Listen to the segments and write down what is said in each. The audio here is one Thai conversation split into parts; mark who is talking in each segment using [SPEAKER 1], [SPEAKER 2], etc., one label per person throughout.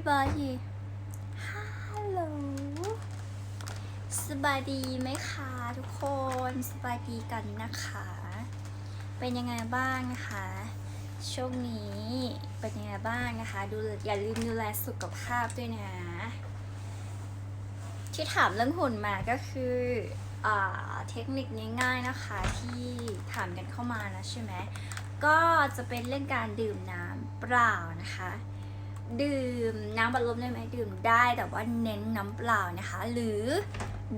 [SPEAKER 1] everybody Hello สบายดีไหมคะทุกคนสบายดีกันนะคะ เป็นยังไงบ้างนะคะช่วงนี้เป็นยังไงบ้างนะคะ ดูอย่าลืมดูแลสุขภาพด้วยนะ ที่ถามเรื่องหุ่นมาก็คืออเทคนิคง่ายๆนะคะที่ถามกันเข้ามานะใช่ไหมก็จะเป็นเรื่องการดื่มน้ำเปล่านะคะ ดื่มน้ำบัลลมได้ไหมดื่มได้แต่ว่าเน้นน้ำเปล่านะคะ หรือ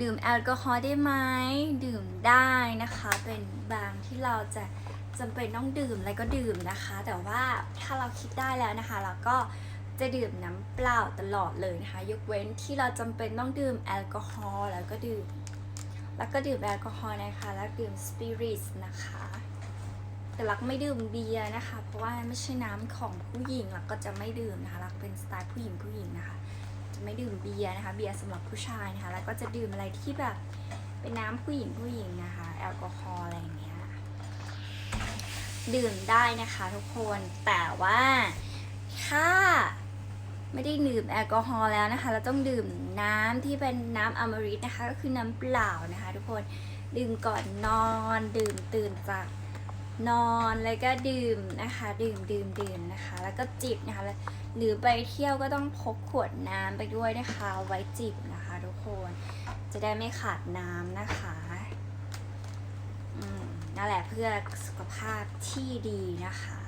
[SPEAKER 1] ดื่มแอลกอฮอล์ได้ไหมดื่มได้นะคะ เป็นบางที่เราจะจำเป็นต้องดื่มอะไรก็ดื่มนะคะ แต่ว่าถ้าเราคิดได้แล้วนะคะ เราก็จะดื่มน้ำเปล่าตลอดเลยนะคะ ยกเว้นที่เราจำเป็นต้องดื่มแอลกอฮอล์แล้วก็ดื่ม แล้วก็ดื่มแอลกอฮอล์นะคะ แล้วดื่มสปิริตนะคะ แต่รักไม่ดื่มเบียร์นะคะ เพราะว่าไม่ใช่น้ำของผู้หญิงรักก็จะไม่ดื่มนะคะรักเป็นสไตล์ผู้หญิงผู้หญิงนะคะ จะไม่ดื่มเบียร์นะคะ เบียร์สำหรับผู้ชายนะคะ แล้วก็จะดื่มอะไรที่แบบเป็นน้ำผู้หญิงผู้หญิงนะคะ แอลกอฮอล์อะไรอย่างเงี้ยดื่มได้นะคะทุกคนแต่ว่าถ้าไม่ได้ดื่มแอลกอฮอล์แล้วนะคะ เราต้องดื่มน้ำที่เป็นน้ำอมฤตนะคะ ก็คือน้ำเปล่านะคะ ทุกคนดื่มก่อนนอนดื่มตื่นจาก นอนแล้วก็ดื่มนะคะ ดื่มดื่มดื่มนะคะ แล้วก็จิบนะคะหรือไปเที่ยวก็ต้องพกขวดน้ำไปด้วยนะคะ ไว้จิบนะคะทุกคนจะได้ไม่ขาดน้ำนะคะอืมนั่นแหละเพื่อสุขภาพที่ดีนะคะ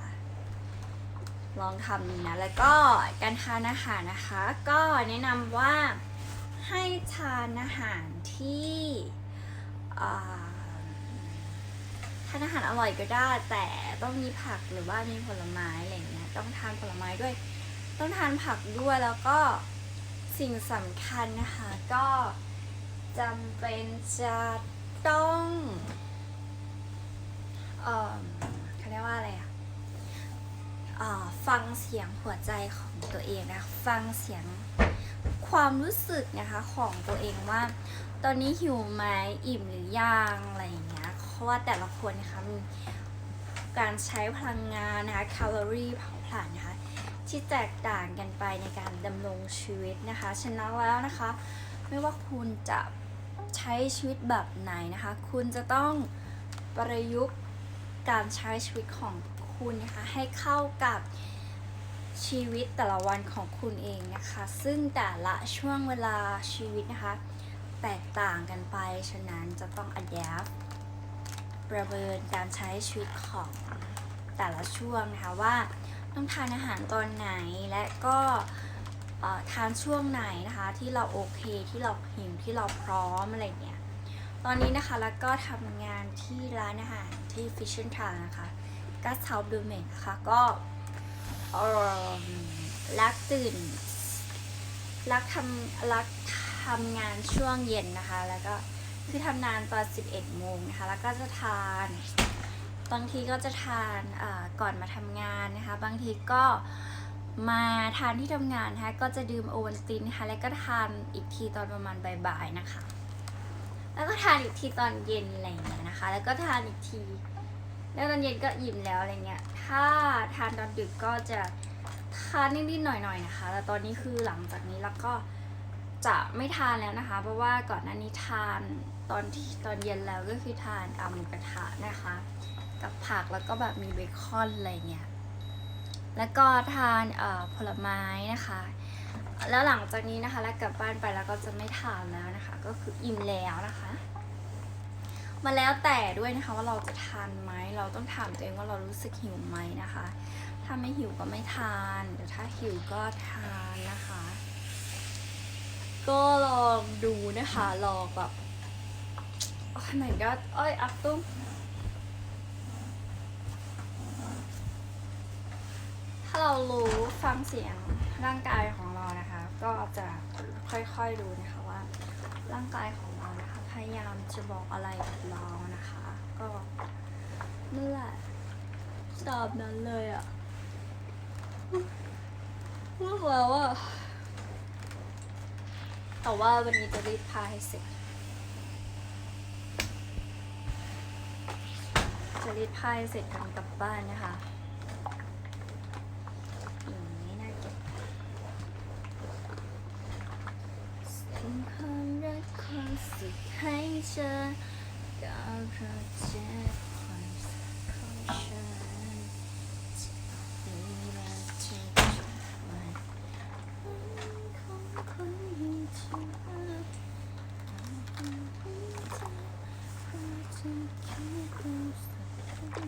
[SPEAKER 1] ลองทำดูนะแล้วก็การทานอาหารนะคะ ก็แนะนำว่าให้ทานอาหารที่อ่าานอาหารอร่อยก็ได้ แต่ต้องมีผักหรือว่ามีผลไม้อะไรอย่างเงี้ยต้องทานผลไม้ด้วย ต้องทานผักด้วยแล้วก็สิ่งสำคัญนะคะก็จำเป็นจะต้องเออเขาเรียกว่าอะไรอะเอ่อฟังเสียงหัวใจของตัวเองนะฟังเสียงความรู้สึกนะคะของตัวเองว่า ตอนนี้หิวไหมอิ่มหรือยังอะไรอย่างเงี้ย ราะว่าแต่ละคนนะคะมีการใช้พลังงานนะคะแคลอรี่เผาผลาญนะคะที่แตกต่างกันไปในการดำรงชีวิตนะคะฉะนั้นแล้วนะคะ ไม่ว่าคุณจะใช้ชีวิตแบบไหนนะคะ คุณจะต้องประยุกต์การใช้ชีวิตของคุณนะคะให้เข้ากับชีวิตแต่ละวันของคุณเองนะคะ ซึ่งแต่ละช่วงเวลาชีวิตนะคะ แตกต่างกันไป ฉะนั้นจะต้อง adapt ประเมินการใช้ชีวิตของแต่ละช่วงนะคะว่าต้องทานอาหารตอนไหนและก็ทานช่วงไหนนะคะที่เราโอเคที่เราหิวที่เราพร้อมอะไรเงี้ยตอนนี้นะคะแล้วก็ทำงานที่ร้านอาหารที่ Fish and Town นะคะกัสเ u าดูเมนนะคะก็รักตื่นรักทำรักทำงานช่วงเย็นนะคะ แล้วก็ คือทำงานตอน 11 โมงนะคะ แล้วก็จะทาน บางทีก็จะทานก่อนมาทำงานนะคะ บางทีก็มาทานที่ทำงานนะคะก็จะดื่มโอวัลตินนะคะแล้วก็ทานอีกทีตอนประมาณบ่ายๆนะคะ แล้วก็ทานอีกทีตอนเย็นอะไรอย่างเงี้ยนะคะ แล้วก็ทานอีกที แล้วตอนเย็นก็อิ่มแล้วอะไรเงี้ย ถ้าทานตอนดึกก็จะทานนิดๆหน่อยๆนะคะ แต่ตอนนี้คือหลังจากนี้แล้วก็จะไม่ทานแล้วนะคะ เพราะว่าก่อนหน้านี้ทาน ตอนที่ตอนเย็นแล้วก็คือทานอาหมูกระทะนะคะ กับผักแล้วก็แบบมีเบคอนอะไรเงี้ยแล้วก็ทานผลไม้นะคะ แล้วหลังจากนี้นะคะ แล้วกลับบ้านไปแล้วก็จะไม่ทานแล้วนะคะ ก็คืออิ่มแล้วนะคะ มาแล้วแต่ด้วยนะคะว่าเราจะทานไหมเราต้องถามตัวเองว่าเรารู้สึกหิวไหมนะคะ ถ้าไม่หิวก็ไม่ทานแต่ถ้าหิวก็ทานนะคะ ก็ลองดูนะคะลองแบบ โอ้ย my god เอ้ยอักตุ้มถ้าเรารู้ฟังเสียงร่างกายของเรานะคะ ก็จะค่อยๆดูนะคะว่า ร่างกายของเรานะคะ พยายามจะบอกอะไรกับเรานะคะ ก็นั่นแหละตอบนั้นเลยอะเมื่อแล้วอะแต่ว่าวันนี้จะรีบพาให้เสร็จ จะรีดไพ่เสร็จกันกลับบ้านนะคะอย่างนี้น่าเก็บสิ่งความรักความสุขให้เธอก็เพราะเจ็บความสุขของฉัน Oh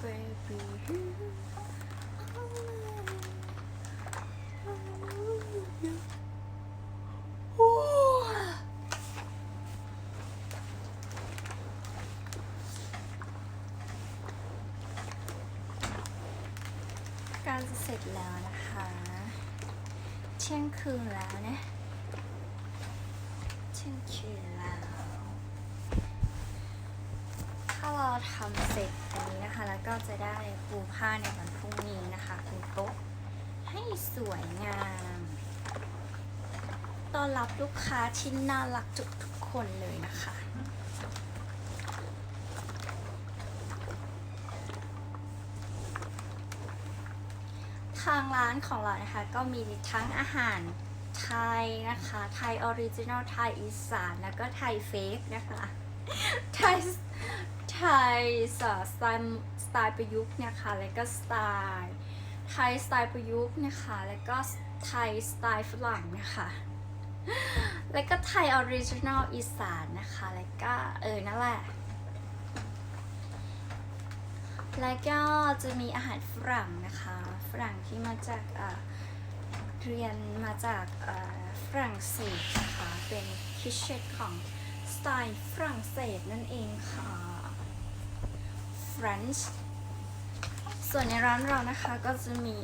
[SPEAKER 1] baby you Oh าจะเสร็จแล้วนะคะ เที่ยงคืนแล้วนะเที่ยงคืนแล้วถ้าเราทำเสร็จอันนี้นะคะ แล้วก็จะได้ปูผ้าในวันพรุ่งนี้นะคะเป็นโต๊ะให้สวยงามต้อนรับลูกค้าที่น่ารักทุกทุกๆคนเลยนะคะ ทางร้านของเรานะคะ ก็มีทั้งอาหารไทยนะคะ ไทยออริจินอล ไทยอีสาน แล้วก็ไทยเฟกนะคะ ไทย ไทยสไตล์สไตล์ประยุกต์นะคะ แล้วก็สไตล์ ไทยสไตล์ประยุกต์นะคะ แล้วก็ไทยสไตล์ฝรั่งนะคะ แล้วก็ไทยออริจินอลอีสานนะคะ แล้วก็เออนั่นแหละ แล้วก็จะมีอาหารฝรั่งนะคะ ฝรั่งที่มาจากเรียนมาจากฝรั่งเศสนะคะ เป็นคิชเชตของสไตล์ฝรั่งเศสนั่นเองค่ะ French ส่วนในร้านเรานะคะก็จะมี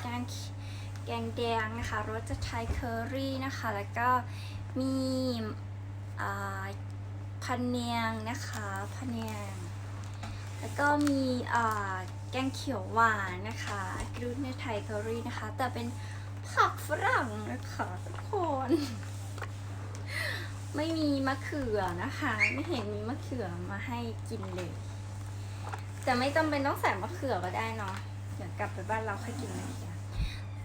[SPEAKER 1] แกงแกงแดงนะคะรสจะไทยเคอรี่นะคะ แล้วก็มีพันเนียงนะคะพันเนียง แล้วก็มีแกงเขียวหวานนะคะกรูเนไทยเคอรี่นะคะ แต่เป็นผักฝรั่งนะคะทุกคน ไม่มีมะเขือนะคะ ไม่เห็นมีมะเขือมาให้กินเลย แต่ไม่จำเป็นต้องใส่มะเขือก็ได้เนาะเดี๋ยวกลับไปบ้านเราค่อยกินมะเขือ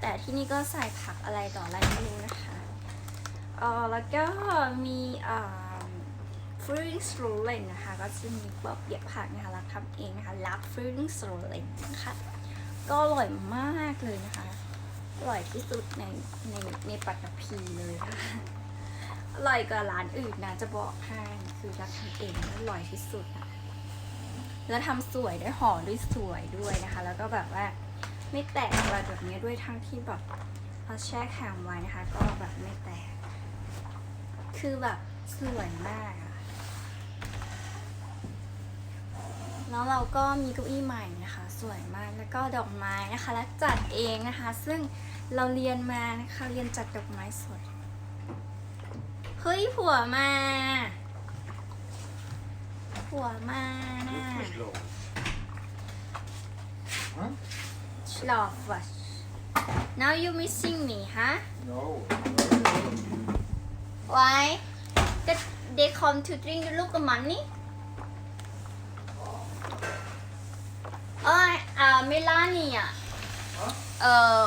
[SPEAKER 1] แต่ที่นี่ก็ใส่ผักอะไรต่ออะไรไม่รู้นะคะเออแล้วก็มีอ่า ฟรุ้งสโรเลนนะคะ ก็จะมีป๊อบเปียกผักนะคะเราทำเองนะคะลับฟรุ้งสโรเลนนะคะก็อร่อยมากเลยนะคะ อร่อยที่สุดในในในปัตตภีเลยนะคะอร่อยกว่าร้านอื่นนะจะบอกให้คือรักทำเองอร่อยที่สุดอะแล้วทำสวยด้วยห่อด้วยสวยด้วยนะคะ แล้วก็แบบว่าไม่แตกอะไรแบบนี้ด้วยทั้งที่แบบเราแช่แข็งไว้นะคะ ก็แบบไม่แตก คือแบบสวยมากอะ แล้วเราก็มีเก้าอี้ใหม่นะคะ สวยมากแล้วก็ดอกไม้นะคะและจัดเองนะคะ ซึ่งเราเรียนมานะคะเรียนจัดดอกไม้สวยเฮ้ยผัวมาผัวมานะ
[SPEAKER 2] Förslag. Huh?
[SPEAKER 1] Schlafwasch now you missing me huh
[SPEAKER 2] No.
[SPEAKER 1] why that they come to drink you look money เอ้ยอ่าเมลานี่อะเอ่อ